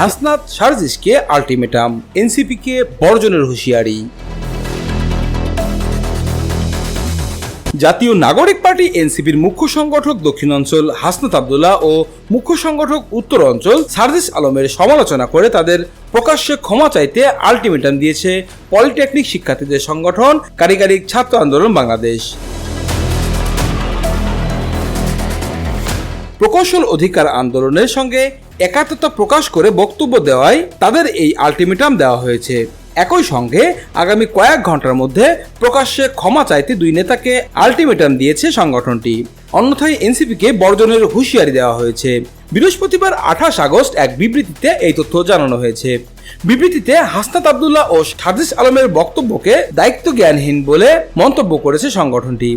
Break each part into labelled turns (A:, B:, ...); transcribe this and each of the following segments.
A: Hasnat সারজিসকে ultimatum, এনসিপিকে বর্জনের হুঁশিয়ারি। জাতীয় নাগরিক পার্টি, এনসিপির মুখ্য সংগঠক দক্ষিণাঞ্চল হাসনাত আবদুল্লাহ ও মুখ্য সংগঠক উত্তর অঞ্চল সার্জিস আলমের সমালোচনা করে তাদের প্রকাশ্যে ক্ষমা চাইতে আলটিমেটাম দিয়েছে পলিটেকনিক শিক্ষার্থীদের সংগঠন কারিগরি ছাত্র আন্দোলন বাংলাদেশ। প্রকৌশল অধিকার আন্দোলনের সঙ্গে একাত্মতা প্রকাশ করে বক্তব্য দেওয়ায় তাদের এই আলটিমেটাম দেওয়া হয়েছে। একই সঙ্গে আগামী কয়েক ঘণ্টার মধ্যে প্রকাশ্যে ক্ষমা চাইতে দুই নেতাকে আলটিমেটাম দিয়েছে সংগঠনটি। অন্যথায় এনসিপিকে বর্জনের হুঁশিয়ারি দেওয়া হয়েছে। বৃহস্পতিবার আঠাশ আগস্ট এক বিবৃতিতে এই তথ্য জানানো হয়েছে। বিবৃতিতে হাসনাত আবদুল্লাহ ও সাজিস আলমের বক্তব্যকে দায়িত্ব জ্ঞানহীন বলে মন্তব্য করেছে সংগঠনটি।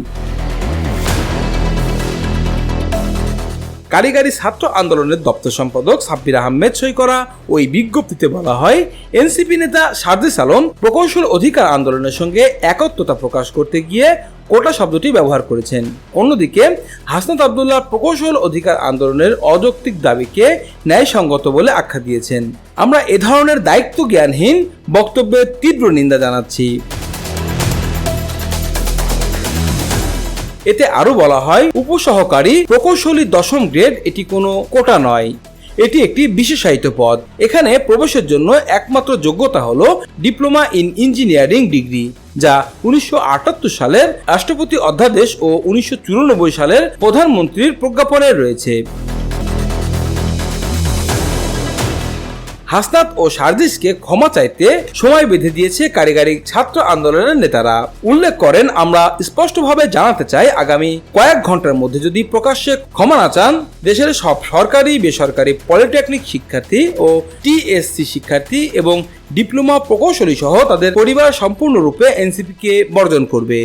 A: কারিগরি ছাত্র আন্দোলনের দপ্তর সম্পাদক সাব্বির আহমেদ সই করা ওই বিজ্ঞপ্তিতে বলা হয়, এনসিপি নেতা সার্জিস আলম প্রকৌশল অধিকার আন্দোলনের সঙ্গে একত্রতা প্রকাশ করতে গিয়ে কোটা শব্দটি ব্যবহার করেছেন। অন্যদিকে, হাসনাত আবদুল্লাহ প্রকৌশল অধিকার আন্দোলনের অযৌক্তিক দাবিকে ন্যায়সঙ্গত বলে আখ্যা দিয়েছেন। আমরা এ ধরনের দায়িত্ব জ্ঞানহীন বক্তব্যের তীব্র নিন্দা জানাচ্ছি। এতে আরও বলা হয়, উপসহকারী প্রকৌশলী দশম গ্রেড এটি কোনো কোটা নয়। এটি একটি বিশেষায়িত পদ। এখানে প্রবেশের জন্য একমাত্র যোগ্যতা হল ডিপ্লোমা ইন ইঞ্জিনিয়ারিং ডিগ্রি, যা উনিশশো আটাত্তর সালের রাষ্ট্রপতি অধ্যাদেশ ও উনিশশো চুরানব্বই সালের প্রধানমন্ত্রীর প্রজ্ঞাপনে রয়েছে। হাসনাত ও সার্জিসকে ক্ষমা চাইতে সময় বেঁধে দিয়েছে কারিগরি ছাত্র আন্দোলনের নেতারা। উল্লেখ করেন, আমরা স্পষ্টভাবে জানাতে চাই, আগামী কয়েক ঘণ্টার মধ্যে যদি প্রকাশ্যে ক্ষমা না চান, দেশের সব সরকারি, বেসরকারি পলিটেকনিক শিক্ষার্থী ও টিএসসি শিক্ষার্থী এবং ডিপ্লোমা প্রকৌশলী সহ তাদের পরিবার সম্পূর্ণরূপে এনসিপিকে বর্জন করবে।